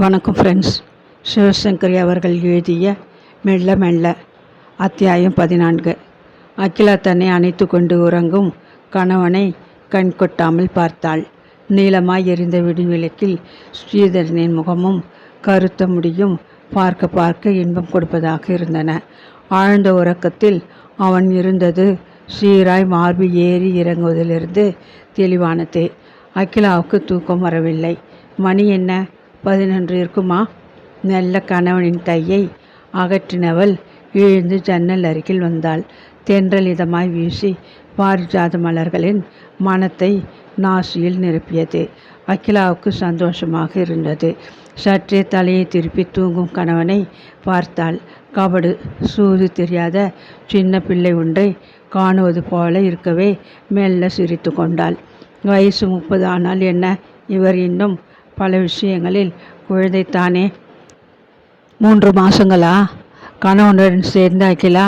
வணக்கம் ஃப்ரெண்ட்ஸ் சிவசங்கரி அவர்கள் எழுதிய மெல்ல மெல்ல அத்தியாயம் பதினான்கு. அகிலா தன்னை அணைத்து கொண்டு உறங்கும் கணவனை கண் கொட்டாமல் பார்த்தாள். நீளமாய் எரிந்த விடுவிளக்கில் ஸ்ரீதரனின் முகமும் கருத்த முடியும் பார்க்க பார்க்க இன்பம் கொடுப்பதாக இருந்தன. ஆழ்ந்த உறக்கத்தில் அவன் இருந்தது சீராய் மார்பு ஏறி இறங்குவதிலிருந்து தெளிவானது. அகிலாவுக்கு தூக்கம் வரவில்லை. மணி என்ன? பதினொன்று இருக்குமா? நல்ல கணவனின் கையை அகற்றினவள் எழுந்து ஜன்னல் அருகில் வந்தாள். தென்றல் இதமாய் வீசி பாரிஜாத மலர்களின் மனத்தை நாசியில் நிரப்பியது. அகிலாவுக்கு சந்தோஷமாக இருந்தது. சற்றே தலையை திருப்பி தூங்கும் கணவனை பார்த்தாள். கபடு சூது தெரியாத சின்ன பிள்ளை ஒன்றை காணுவது போல இருக்கவே மெல்ல சிரித்து கொண்டாள். வயசு முப்பது ஆனால் என்ன? இவர் இன்னும் பல விஷயங்களில் குழந்தைத்தானே. மூன்று மாதங்களா கணவனுடன் சேர்ந்து அகிலா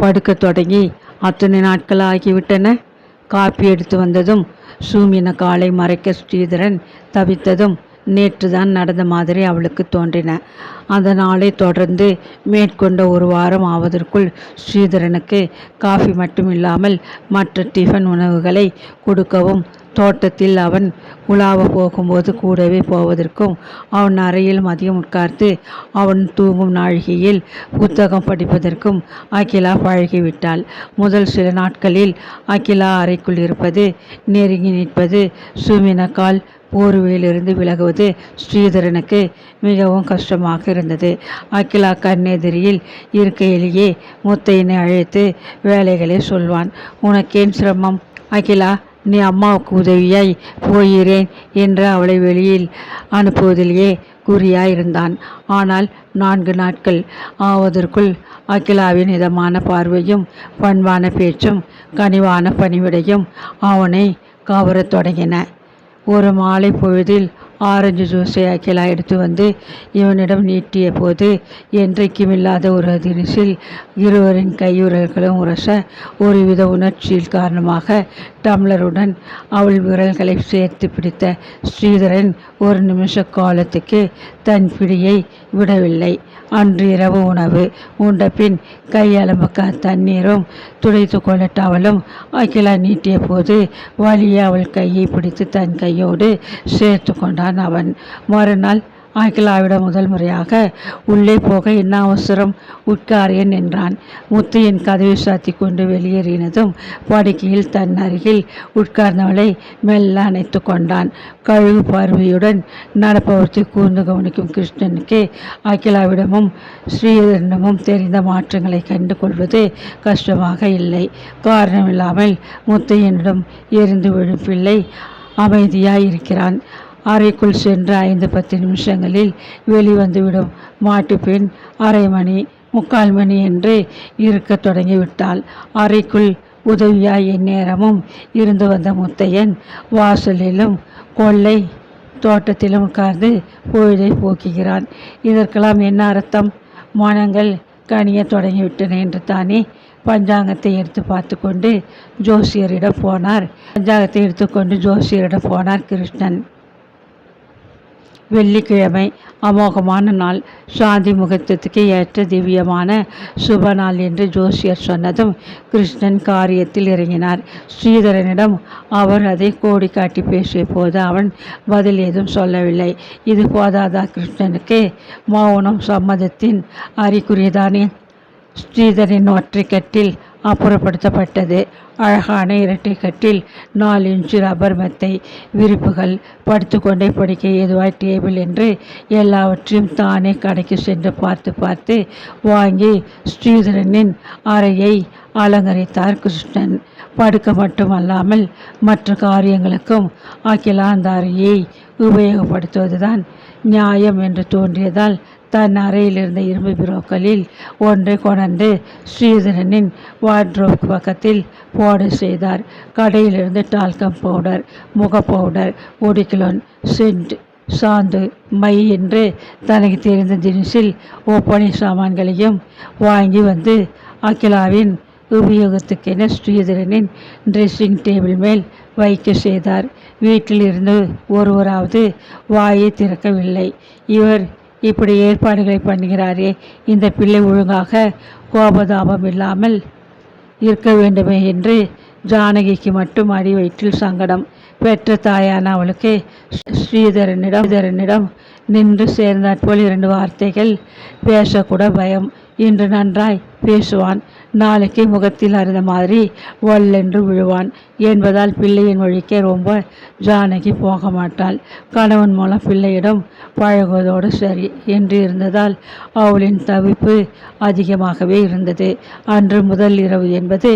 படுக்க தொடங்கி அத்தனை நாட்கள் ஆகிவிட்டன காப்பி எடுத்து வந்ததும் சூமின காலை மறைக்க ஸ்ரீதரன் தவித்ததும் நேற்று தான் நடந்த மாதிரி அவளுக்கு தோன்றின. அந்த நாளை தொடர்ந்து மேற்கொண்ட ஒரு வாரம் ஆவதற்குள் ஸ்ரீதரனுக்கு காஃபி மட்டும் இல்லாமல் மற்ற டிஃபன் உணவுகளை கொடுக்கவும். தோட்டத்தில் அவன் உலாவ போகும்போது கூடவே போவதற்கும் அவன் அறையில் மதியம் உட்கார்ந்து அவன் தூங்கும் நாழிகையில் புத்தகம் படிப்பதற்கும் அகிலா பழகிவிட்டாள். முதல் சில நாட்களில் அகிலா அறைக்குள் இருப்பது நெருங்கி நிற்பது சுமினக்கால் போர்வையிலிருந்து விலகுவது ஸ்ரீதரனுக்கு மிகவும் கஷ்டமாக கொண்டிருந்தது அகிலா கண்ணெதிரியில் இருக்கையிலேயே முத்தையனை அழைத்து வேலைகளை சொல்வான். உனக்கேன் சிரமம்? அகிலா நீ அம்மாவுக்கு உதவியாய் போகிறேன் என்று அவளை வெளியில் அனுப்புவதிலேயே குறியாயிருந்தான். ஆனால் நான்கு நாட்கள் ஆவதற்குள் அகிலாவின் இதமான பார்வையும் பண்பான பேச்சும் கனிவான பணிவிடையும் அவனை கவரத் தொடங்கின. ஒரு மாலை பொழுதில் ஆரஞ்சு ஜூஸை அகிலா எடுத்து வந்து இவனிடம் நீட்டிய போது என்றைக்கும் இல்லாத ஒரு அதிர்ச்சியில் இருவரின் கையுறல்களும் உரச ஒருவித உணர்ச்சியில் காரணமாக டம்ளருடன் அவள் விரல்களை சேர்த்து பிடித்த ஸ்ரீதரன் ஒரு நிமிஷ காலத்துக்கு தன் பிடியை விடவில்லை. அன்று இரவு உணவு உண்ட பின் கையளம்பக்க தண்ணீரும் துடைத்து கொள்ளட்ட அவளும் அகிலா நீட்டிய போது வழியே அவள் கையை பிடித்து தன் கையோடு சேர்த்து கொண்டான் அவன். மறுநாள் அகிலாவிடம் முதல் முறையாக உள்ளே போக என்ன அவசரம்? உட்காரியன் என்றான். முத்தையன் கதவை சாத்தி கொண்டு வெளியேறினதும் படுக்கையில் தன் அருகில் உட்கார்ந்தவளை மெல்ல அணைத்து கொண்டான். கழுகு பார்வையுடன் நடப்பவற்றை கூர்ந்து கவனிக்கும் கிருஷ்ணனுக்கு அகிலாவிடமும் ஸ்ரீதரனிடமும் தெரிந்த மாற்றங்களை கண்டு கொள்வது கஷ்டமாக இல்லை. காரணமில்லாமல் முத்தையனிடம் எரிந்து விழும் பிள்ளை அமைதியாய் இருக்கிறான். அறைக்குள் சென்று ஐந்து பத்து நிமிஷங்களில் வெளிவந்துவிடும் மாட்டுப்பெண் அரை மணி முக்கால் மணி என்று இருக்க தொடங்கிவிட்டாள். அறைக்குள் உதவியாய் எந்நேரமும் இருந்து வந்த முத்தையன் வாசலிலும் கொள்ளை தோட்டத்திலும் உட்கார்ந்து பொழுதை போக்குகிறான். இதற்கெல்லாம் என்ன அர்த்தம்? மனங்கள் கனிய தொடங்கிவிட்டன என்று தானே பஞ்சாங்கத்தை எடுத்து பார்த்து கொண்டு ஜோசியரிடம் போனார். பஞ்சாங்கத்தை எடுத்துக்கொண்டு ஜோசியரிடம் போனார் கிருஷ்ணன். வெள்ளிக்கிழமை அமோகமான நாள். சாந்தி முகூர்த்தத்துக்கு ஏற்ற திவ்யமான சுப நாள் என்று ஜோசியர் சொன்னதும் கிருஷ்ணன் காரியத்தில் இறங்கினார். ஸ்ரீதரனிடம் அவர் அதை கோடி காட்டி பேசிய போது அவன் பதில் ஏதும் சொல்லவில்லை. இது போதாதா கிருஷ்ணனுக்கு? மௌனம் சம்மதத்தின் அறிகுறிதானே? ஸ்ரீதரின் ஒற்றைக்கட்டில் அப்புறப்படுத்தப்பட்டது. அழகான இரட்டை கட்டில் நாலு இன்ச்சு ரப்பர் மெத்தை விரிப்புகள் படுத்துக்கொண்டே படிக்க ஏதுவாய் டேபிள் என்று எல்லாவற்றையும் தானே கடைக்கு சென்று பார்த்து பார்த்து வாங்கி ஸ்ரீதரனின் அறையை அலங்கரித்தார் கிருஷ்ணன். படுக்க மட்டுமல்லாமல் மற்ற காரியங்களுக்கும் அகிலா அந்த அறையை உபயோகப்படுத்துவதுதான் நியாயம் என்று தோன்றியதால் தன் அறையில் இருந்த இரும்பு பிரோக்களில் ஒன்றை கொணர்ந்து ஸ்ரீதரனின் வார்ட்ரோப் பக்கத்தில் போட செய்தார். கடையிலிருந்து டால்கம் பவுடர் முக powder eau de cologne scent சாந்து மை என்று தனக்கு தெரிந்த தினசில் ஒப்பனை சாமான்களையும் வாங்கி வந்து அகிலாவின் உபயோகத்துக்கென ஸ்ரீதரனின் ட்ரெஸ்ஸிங் டேபிள் மேல் வைக்க செய்தார். வீட்டில் இருந்து ஒருவராவது வாயை திறக்கவில்லை. இவர் இப்படி ஏற்பாடுகளை பண்ணுகிறாரே. இந்த பிள்ளை ஒழுங்காக கோபதாபம் இல்லாமல் இருக்க வேண்டுமே என்று ஜானகிக்கு மட்டும் அடி வயிற்றில் சங்கடம். பெற்ற தாயான அவளுக்கு ஸ்ரீதரனிடம் ஸ்ரீதரனிடம் நின்று சேர்ந்தாற்போல் இரண்டு வார்த்தைகள் பேசக்கூட பயம். இன்று நன்றாய் பேசுவான். நாளைக்கு முகத்தில் அறிந்த மாதிரி வல்லென்று விழுவான். என்பதால் பிள்ளையின் வழிக்கே ரொம்ப ஜானகி போக மாட்டாள். கணவன் மூலம் பிள்ளையிடம் பழகுவதோடு சரி என்று இருந்ததால் அவளின் தவிப்பு அதிகமாகவே இருந்தது. அன்று முதல் இரவு என்பது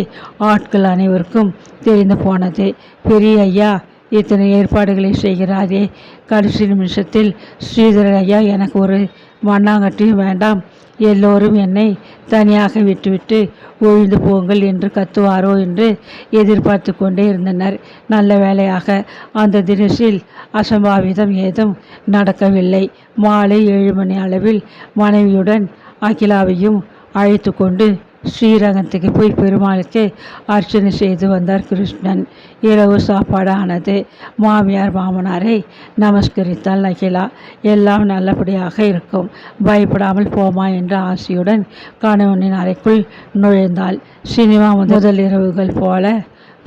ஆட்கள் அனைவருக்கும் தெரிந்து போனது. பெரிய ஐயா இத்தனை ஏற்பாடுகளை செய்கிறாரே. கடைசி நிமிஷத்தில் ஸ்ரீதர ஐயா எனக்கு ஒரு மண்ணாங்கட்டியும் வேண்டாம் எல்லோரும் என்னை தனியாக விட்டுவிட்டு ஒழிந்து போங்கள் என்று கத்துவாரோ? என்று எதிர்பார்த்து கொண்டே இருந்தனர். நல்ல வேளையாக அந்த தினசில் அசம்பாவிதம் ஏதும் நடக்கவில்லை. மாலை ஏழு மணி அளவில் மனைவியுடன் அகிலாவையும் அழைத்து கொண்டு ஸ்ரீரங்கத்துக்கு போய் பெருமாளுக்கு அர்ச்சனை செய்து வந்தார் கிருஷ்ணன். இரவு சாப்பாடு ஆனது மாமியார் மாமனாரை நமஸ்கரித்தால் அகிலா எல்லாம் நல்லபடியாக இருக்கும். பயப்படாமல் போமா என்ற ஆசையுடன் கணவனின் அறைக்குள் நுழைந்தாள். சினிமா முதல் இரவுகள் போல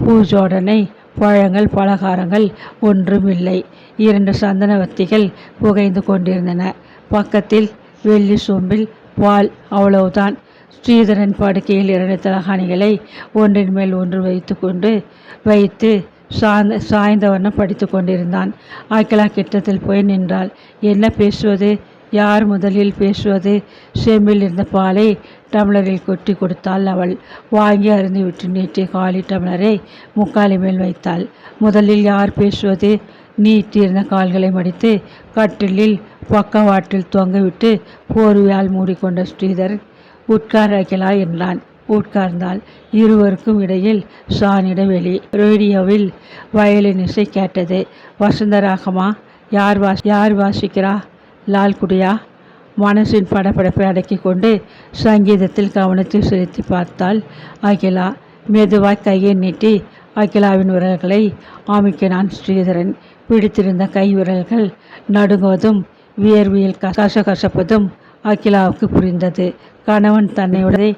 பூஜோடனை பழங்கள் பலகாரங்கள் ஒன்றும் இல்லை இரண்டு சந்தனவத்திகள் புகைந்து கொண்டிருந்தன. பக்கத்தில் வெள்ளி சொம்பில் பால் அவ்வளவுதான். ஸ்ரீதரன் படுக்கையில் இரண்டு தலகாணிகளை ஒன்றின் மேல் ஒன்று வைத்து கொண்டு வைத்து சாய்ந்த சாய்ந்த வண்ணம் படித்து கொண்டிருந்தான். ஆக்கிலா கிட்டத்தில் போய் நின்றாள். என்ன பேசுவது? யார் முதலில் பேசுவது? செம்பில் இருந்த பாலை டம்ளரில் கொட்டி கொடுத்தாள் அவள். வாங்கி அருந்திவிட்டு நீட்டிய காலி டம்ளரை முக்காலி மேல் வைத்தாள். முதலில் யார் பேசுவது? நீட்டியிருந்த கால்களை மடித்து கட்டிலில் பக்கவாட்டில் தொங்கவிட்டு போர்வையால் மூடிக்கொண்ட ஸ்ரீதர் உட்கார் அகிலா என்றான். உட்கார்ந்தால் இருவருக்கும் இடையில் சானிட வெளி. ரேடியோவில் வயலின் இசை கேட்டது. வசந்தராகமா யார் வாஸ் யார் வாசிக்கிறா? லால்குடியா? மனசின் படபடப்பை அடக்கி கொண்டு சங்கீதத்தில் கவனத்தை செலுத்தி பார்த்தாள் அகிலா. மெதுவாய் கையை நீட்டி அகிலாவின் விரல்களை ஆமிக்கினான் ஸ்ரீதரன் பிடித்திருந்த கை விரல்கள் நடுங்குவதும் வியர்வியல் கசகசப்பதும் அகிலாவுக்கு புரிந்தது. கணவன் தன்னையுடைய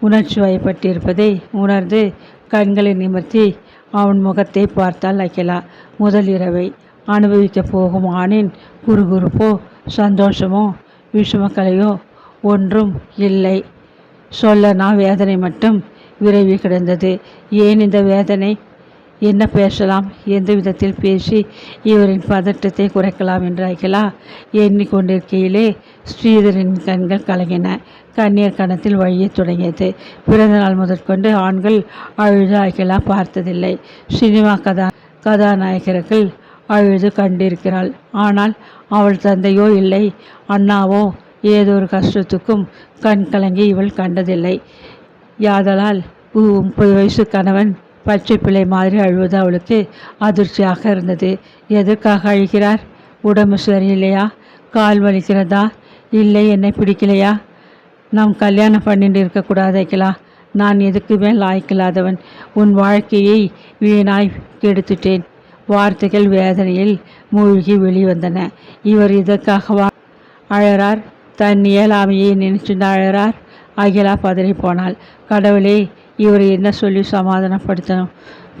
உணர்ச்சி வயப்பட்டிருப்பதை உணர்ந்து கண்களை நிமிர்த்தி அவன் முகத்தை பார்த்தாள் அகிலா. முதல் இரவை அனுபவிக்கப் போகும் ஆணின் குறுகுறுப்போ சந்தோஷமோ விஷமக்கலையோ ஒன்றும் இல்லை. சொல்லனா வேதனை மட்டும் விரைவி கிடந்தது. ஏன் இந்த வேதனை? என்ன பேசலாம்? எந்த விதத்தில் பேசி இவரின் பதட்டத்தை குறைக்கலாம் என்று அகிலா எண்ணிக்கொண்டிருக்கையிலே ஸ்ரீதரின் கண்கள் கலங்கின. கண்ணீர் கணத்தில் வழியத் தொடங்கியது. பிறந்த நாள் முதற்கொண்டு ஆண்கள் அழுது அகிலா பார்த்ததில்லை. சினிமா கதா கதாநாயகர்கள் அழுது கண்டிருக்கிறாள். ஆனால் அவள் தந்தையோ இல்லை அண்ணாவோ ஏதோ ஒரு கஷ்டத்துக்கும் கண் கலங்கி இவள் கண்டதில்லை. யாதலால் முப்பது வயசு கணவன் பச்சை பிள்ளை மாதிரி அழுவது அவளுக்கு அதிர்ச்சியாக இருந்தது. எதற்காக அழுகிறார்? உடம்பு சரியில்லையா? கால் வலிக்கிறதா? இல்லை என்னை பிடிக்கலையா? நாம் கல்யாணம் பண்ணிட்டு இருக்கக்கூடாது நான் எதுக்குமே லாய்க்கில்லாதவன் உன் வாழ்க்கையை வீணாய் கெடுத்துட்டேன். வார்த்தைகள் வேதனையில் மூழ்கி வெளிவந்தன. இவர் இதற்காகவா அழறார்? தன் இயலாமையை நினைச்சுட்டு அழறார்? அகிலா பதறி போனாள். கடவுளே இவர் என்ன சொல்லி சமாதானப்படுத்தணும்?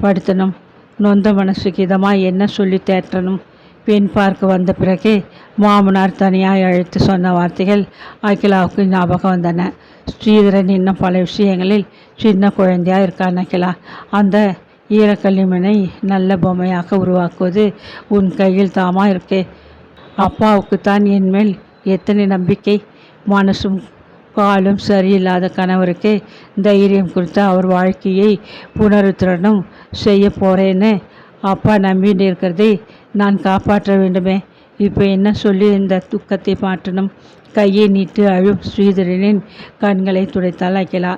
படுத்தணும். நொந்த மனசுக்கு இதமாக என்ன சொல்லி தேற்றணும்? பெண் பார்க்க வந்த பிறகு மாமனார் தனியாக அழைத்து சொன்ன வார்த்தைகள் அகிலாவுக்கு ஞாபகம் வந்தன. ஸ்ரீதரன் இன்னும் பல விஷயங்களில் சின்ன குழந்தையாக இருக்கான் அகிலா. அந்த ஈரக்கல்லிமனை நல்ல பொம்மையாக உருவாக்குவது உன் கையில் தாமா இருக்கே? அப்பாவுக்குத்தான் என் மேல் எத்தனை நம்பிக்கை? மனசும் காலும் சரியில்லாத கணவருக்கு தைரியம் கொடுத்து அவர் வாழ்க்கையை புனருத்தரணம் செய்ய போகிறேன்னு அப்பா நம்பிட்டு இருக்கிறதை நான் காப்பாற்ற வேண்டுமே. இப்போ என்ன சொல்லி இந்த துக்கத்தை மாற்றணும்? கையை நீட்டு அழும் ஸ்ரீதரனின் கண்களை துடைத்தால் அகிலா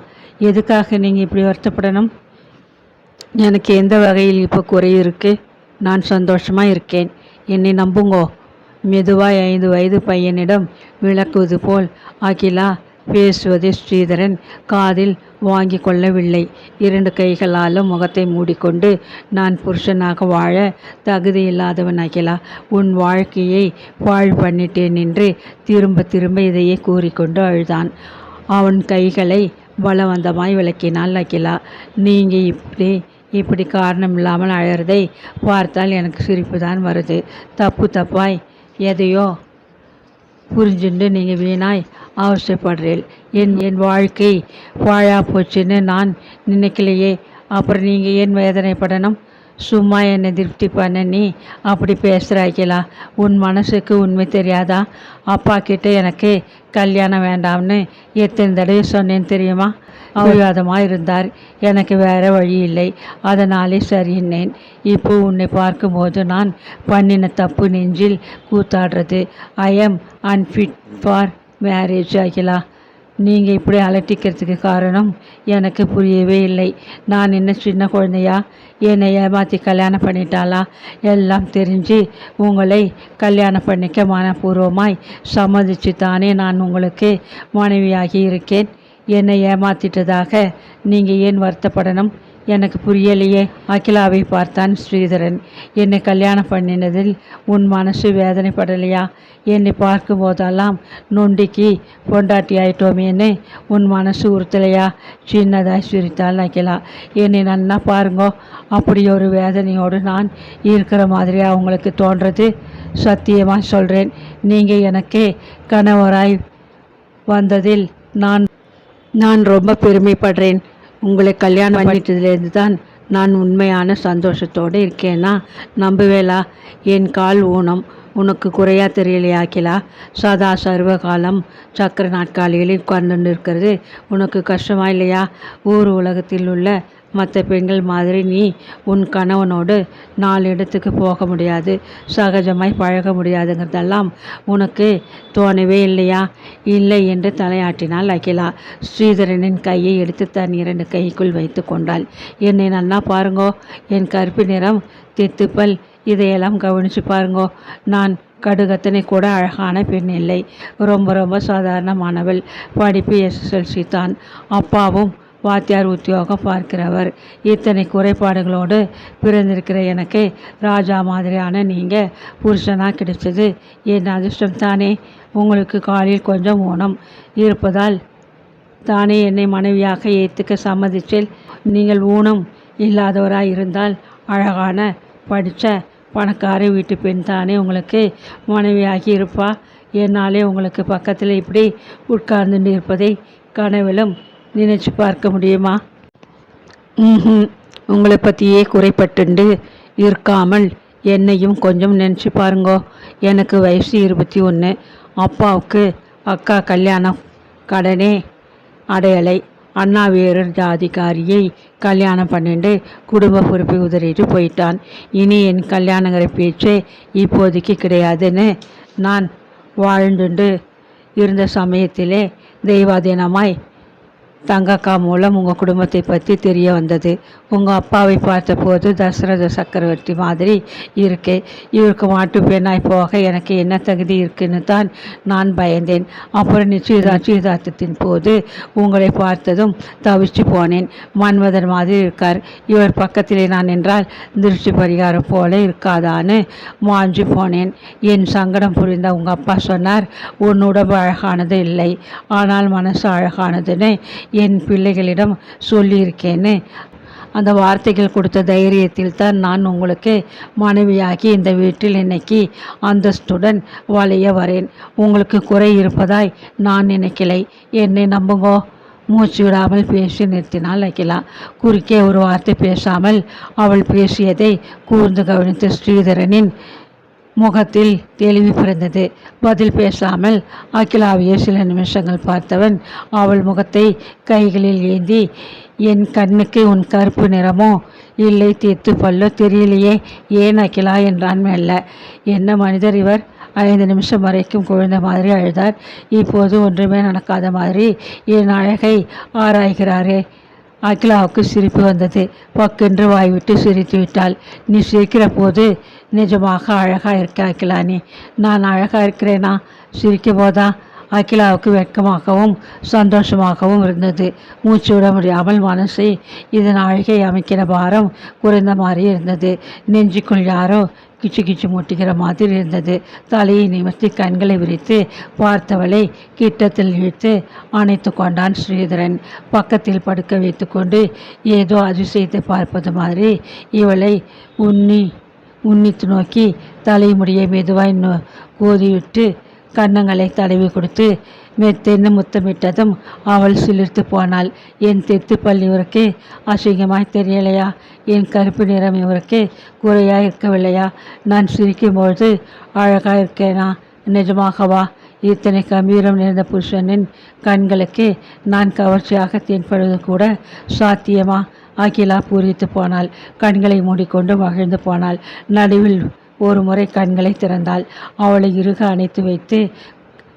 எதுக்காக நீங்கள் இப்படி வருத்தப்படணும்? எனக்கு எந்த வகையில் இப்போ குறை இருக்குது நான் சந்தோஷமாக இருக்கேன். என்னை நம்புங்கோ. மெதுவாய் ஐந்து வயது பையனிடம் விளக்குவது போல் அகிலா பேசுவதை ஸ்ரீதரன் காதில் வாங்கி கொள்ளவில்லை. இரண்டு கைகளாலும் முகத்தை மூடிக்கொண்டு நான் புருஷனாக வாழ தகுதி இல்லாதவன் அகிலா உன் வாழ்க்கையை வாழ் பண்ணிட்டேன் என்று திரும்ப திரும்ப இதையே கூறிக்கொண்டு அழுதான். அவன் கைகளை பலவந்தமாய் விளக்கினாள் அகிலா நீங்கள் இப்படி இப்படி காரணம் இல்லாமல் அழறதை பார்த்தால் எனக்கு சிரிப்பு தான் வருது. தப்பு தப்பாய் எதையோ புரிஞ்சுண்டு நீங்கள் வீணாய் அவசியப்படுறீள் என் என் வாழ்க்கை வாழா போச்சுன்னு நான் நினைக்கலையே. அப்புறம் நீங்கள் ஏன் வேதனைப்படணும்? சும்மா என்னை திருப்தி பண்ண நீ அப்படி பேசுகிறாய்களா உன் மனசுக்கு உண்மை தெரியாதா? அப்பா கிட்ட எனக்கு கல்யாணம் வேண்டாம்னு எத்தனை தடவை சொன்னேன் தெரியுமா? அவிவாதமாக இருந்தார். எனக்கு வேற வழி இல்லை. அதனாலே சரின்னேன் இப்போ உன்னை பார்க்கும்போது நான் பண்ணின தப்பு நெஞ்சில் கூத்தாடுறது. I am unfit for marriage Akila நீங்கள் இப்படி அலட்டிக்கிறதுக்கு காரணம் எனக்கு புரியவே இல்லை. நான் என்ன சின்ன குழந்தையா? என்னை ஏமாற்றி கல்யாணம் பண்ணிட்டாளா? எல்லாம் தெரிஞ்சு உங்களை கல்யாணம் பண்ணிக்க மனப்பூர்வமாய் சம்மதிச்சு தானே நான் உங்களுக்கு மனைவியாகி இருக்கேன். என்னை ஏமாற்றிட்டதாக நீங்கள் ஏன் வருத்தப்படணும்? எனக்கு புரியலையே. அகிலாவை பார்த்தான் ஸ்ரீதரன். என்னை கல்யாணம் பண்ணினதில் உன் மனசு வேதனைப்படலையா? என்னை பார்க்கும் போதெல்லாம் நொண்டிக்கு பொண்டாட்டி ஆயிட்டோமேன்னு உன் மனசு உறுத்தலையா? சின்னதாய் சிரித்தாள் அகிலா. என்னை நன்னா பாருங்கோ. அப்படி ஒரு வேதனையோடு நான் இருக்கிற மாதிரி அவங்களுக்கு தோன்றது? சத்தியமாக சொல்கிறேன் நீங்கள் எனக்கே கணவராய் வந்ததில் நான் நான் ரொம்ப பெருமைப்படுறேன். உங்களை கல்யாணம் பண்ணிட்டதுலேருந்து தான் நான் உண்மையான சந்தோஷத்தோடு இருக்கேன்னா நம்புவேலா என் கால் ஊனம் உனக்கு குறையா தெரியலையா அகிலா? சதா சர்வகாலம் சக்கர நாட்காலிகளில் உட்கார்ந்து இருக்கிறது உனக்கு கஷ்டமா இல்லையா? ஊர் உலகத்தில் உள்ள மற்ற பெண்கள் மாதிரி நீ உன் கணவனோடு நாலு இடத்துக்கு போக முடியாது. சகஜமாய் பழக முடியாதுங்கிறதெல்லாம் உனக்கு தோணவே இல்லையா? இல்லை என்று தலையாட்டினாள் அகிலா. ஸ்ரீதரனின் கையை எடுத்து தன் இரண்டு கைக்குள் வைத்து கொண்டாள். என்னை நன்னா பாருங்கோ. என் கருப்பு நிறம் தித்துப்பல் இதையெல்லாம் கவனித்து பாருங்கோ. நான் கடுகத்தனை கூட அழகான பெண் இல்லை. ரொம்ப ரொம்ப சாதாரணமானவள். படிப்பு எஸ்எஸ்எல்சி தான். அப்பாவும் வாத்தியார் உத்தியோகம் பார்க்கிறவர். இத்தனை குறைபாடுகளோடு பிறந்திருக்கிற எனக்கு ராஜா மாதிரியான நீங்கள் புருஷனாக கிடைச்சது என் அதிர்ஷ்டம் தானே? உங்களுக்கு காலில் கொஞ்சம் ஊனம் இருப்பதால் தானே என்னை மனைவியாக ஏற்றுக்க சம்மதிச்சில் நீங்கள் ஊனம் இல்லாதவராக இருந்தால் அழகான படித்த பணக்கார வீட்டு பெண் தானே உங்களுக்கு? மனைவியாகி இருப்பா. என்னாலே உங்களுக்கு பக்கத்தில் இப்படி உட்கார்ந்து இருப்பதை கனவிலும் நினைச்சு பார்க்க முடியுமா? ம் உங்களை பற்றியே குறைப்பட்டுண்டு இருக்காமல் என்னையும் கொஞ்சம் நினச்சி பாருங்கோ. எனக்கு வயசு இருபத்தி ஒன்று அப்பாவுக்கு அக்கா கல்யாணம். கடனே அடையலை. அண்ணா வீரர் ஜாதிக்காரியை கல்யாணம் பண்ணிட்டு குடும்ப பொறுப்பை உதறிட்டு போயிட்டான். இனி என் கல்யாணங்கிற பேச்சே இப்போதைக்கு கிடையாதுன்னு நான் வாழ்ந்துண்டு இருந்த சமயத்திலே தெய்வாதீனமாய் தங்கக்கா மூலம் உங்கள் குடும்பத்தை பற்றி தெரிய வந்தது. உங்கள் அப்பாவை பார்த்தபோது தசரத சக்கரவர்த்தி மாதிரி இருக்கே. இவருக்கு மாட்டு பெண்ணாய் போக எனக்கு என்ன தகுதி இருக்குன்னு தான் நான் பயந்தேன். அப்புறம் நிச்சயதா நிச்சயதார்த்தத்தின் போது உங்களை பார்த்ததும் தவிச்சு போனேன். மன்மதன் மாதிரி இருக்கார். இவர் பக்கத்திலே நான் என்றால் திருஷ்டி பரிகாரம் போல இருக்காதான்னு மாஞ்சு போனேன். என் சங்கடம் புரிந்த உங்கள் அப்பா சொன்னார் உன் உடம்பு அழகானது இல்லை. ஆனால் மனசு அழகானதுன்னு என் பிள்ளைகளிடம் சொல்லியிருக்கேன்னு அந்த வார்த்தைகள் கொடுத்த தைரியத்தில் தான் நான் உங்களுக்கு மனைவியாகி இந்த வீட்டில் இன்னைக்கு அந்தஸ்துடன் வளைய வரேன். உங்களுக்கு குறை இருப்பதாய் நான் நினைக்கலை. என்னை நம்புங்கோ. மூச்சு விடாமல் பேசி நிறுத்தினாள் அகிலா. குறுக்கே ஒரு வார்த்தை பேசாமல் அவள் பேசியதை கூர்ந்து கவனித்த ஸ்ரீதரனின் முகத்தில் தெளிவு பிறந்தது. பதில் பேசாமல் அகிலாவையே சில நிமிஷங்கள் பார்த்தவன் அவள் முகத்தை கைகளில் ஏந்தி என் கண்ணுக்கு உன் கருப்பு நிறமோ இல்லை தீர்த்து பல்லோ தெரியலையே ஏன் அகிலா என்றான் மெல்ல. என்ன மனிதர் இவர்? ஐந்து நிமிஷம் வரைக்கும் குழந்த மாதிரி அழுதார். இப்போது ஒன்றுமே நடக்காத மாதிரி என் அழகை ஆராய்கிறாரே. அகிலாவுக்கு சிரிப்பு வந்தது பக்கென்று வாய்விட்டு சிரித்து விட்டாள் நீ சிரிக்கிற போது நிஜமாக அழகாக இருக்க அகிலா நீ நான் அழகாக இருக்கிறேனா சிரிக்கும் போதா அகிலாவுக்கு வெட்கமாகவும் சந்தோஷமாகவும் இருந்தது மூச்சு விட முடியாமல் மனசை இதன் அழகை அமைக்கிற பாரம் குறைந்த மாதிரி இருந்தது நெஞ்சுக்குள் யாரோ கிச்சு கிச்சு முட்டுகிற மாதிரி இருந்தது. தலையை நிமிர்த்தி கண்களை விரித்து பார்த்தவளை கிட்டத்தில் இழுத்து அணைத்து கொண்டான் ஸ்ரீதரன். பக்கத்தில் படுக்க வைத்துக்கொண்டு ஏதோ அதிசயத்தை பார்ப்பது மாதிரி இவளை உன்னி உன்னித்து நோக்கி தலைமுடியை மெதுவாய் நோ கோதிவிட்டு கன்னங்களை தடவி கொடுத்து மெத்தென்னு முத்தமிட்டதும் அவள் சிலிர்த்து போனாள். என் தெத்து பல் இவருக்கே அசிங்கமாய் தெரியலையா? என் கருப்பு நிறம் இவருக்கே குறையாக இருக்கவில்லையா? நான் சிரிக்கும்பொழுது அழகாக இருக்கேனா? நிஜமாகவா? இத்தனை கம்பீரம் நிறைந்த புருஷனின் கண்களுக்கு நான் கவர்ச்சியாக தென்படுவது கூட சாத்தியமா? அகிலா பூரித்து போனாள். கண்களை மூடிக்கொண்டு மகிழ்ந்து போனாள். நடுவில் ஒரு முறை கண்களை திறந்தாள். அவளை இறுக அணைத்து வைத்து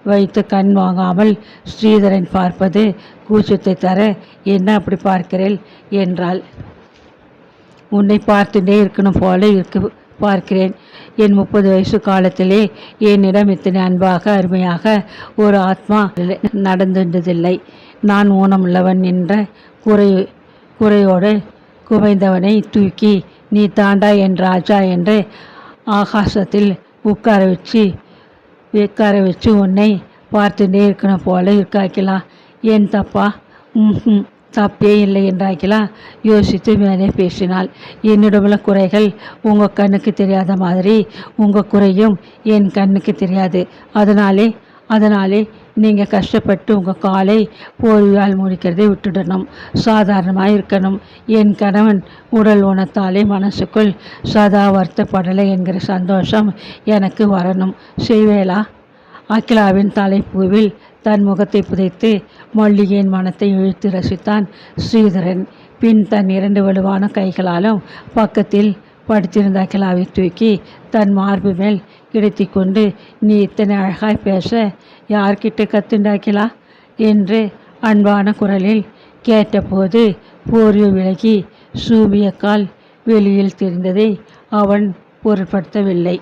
வைத்து கண் வாங்காமல் ஸ்ரீதரன் பார்ப்பது கூச்சத்தை தர என்ன அப்படி பார்க்கிறேன் என்றாள். உன்னை பார்த்துட்டே இருக்கணும் போல இருக்கு பார்க்கிறேன். என் முப்பது வயசு காலத்திலே என்னிடம் இத்தனை அன்பாக அருமையாக ஒரு ஆத்மா நடந்துட்டதில்லை நான் ஊனமுள்ளவன் என்ற குறை குறையோடு குவைந்தவனை தூக்கி நீ தாண்டா என் ராஜா என்று ஆகாசத்தில் உட்கார வச்சு உட்கார வச்சு உன்னை பார்த்துட்டே இருக்கணும் போல இருக்காக்கலாம் ஏன் தப்பா? ம் தப்பே இல்லை என்றாக்கிலா. யோசித்து மேலே பேசினாள். என்னிடமுள்ள குறைகள் உங்கள் கண்ணுக்கு தெரியாத மாதிரி உங்கள் குறையும் என் கண்ணுக்கு தெரியாது. அதனாலே அதனாலே நீங்கள் கஷ்டப்பட்டு உங்கள் காலை போர்வையால் முடிக்கிறதை விட்டுடணும். சாதாரணமாக இருக்கணும். என் கணவன் உடல் உணத்தாலே மனசுக்குள் சதா வருத்தப்படலை என்கிற சந்தோஷம் எனக்கு வரணும். செய்வேலா? அகிலாவின் தலைப்பூவில் தன் முகத்தை புதைத்து மல்லிகையின் மனத்தை இழுத்து ரசித்தான் ஸ்ரீதரன். பின் தன் இரண்டு வலுவான கைகளாலும் பக்கத்தில் படுத்திருந்த அகிலாவை தூக்கி தன் மார்பு மேல் கிடைத்தி கொண்டு நீ இத்தனை அழகாய் பேச யார்கிட்ட கத்துண்டாக்கிலா என்று அன்பான குரலில் கேட்டபோது போர்வை விலகி சூபிய கால் வெளியில் தெரிந்ததை அவன் பொருட்படுத்தவில்லை.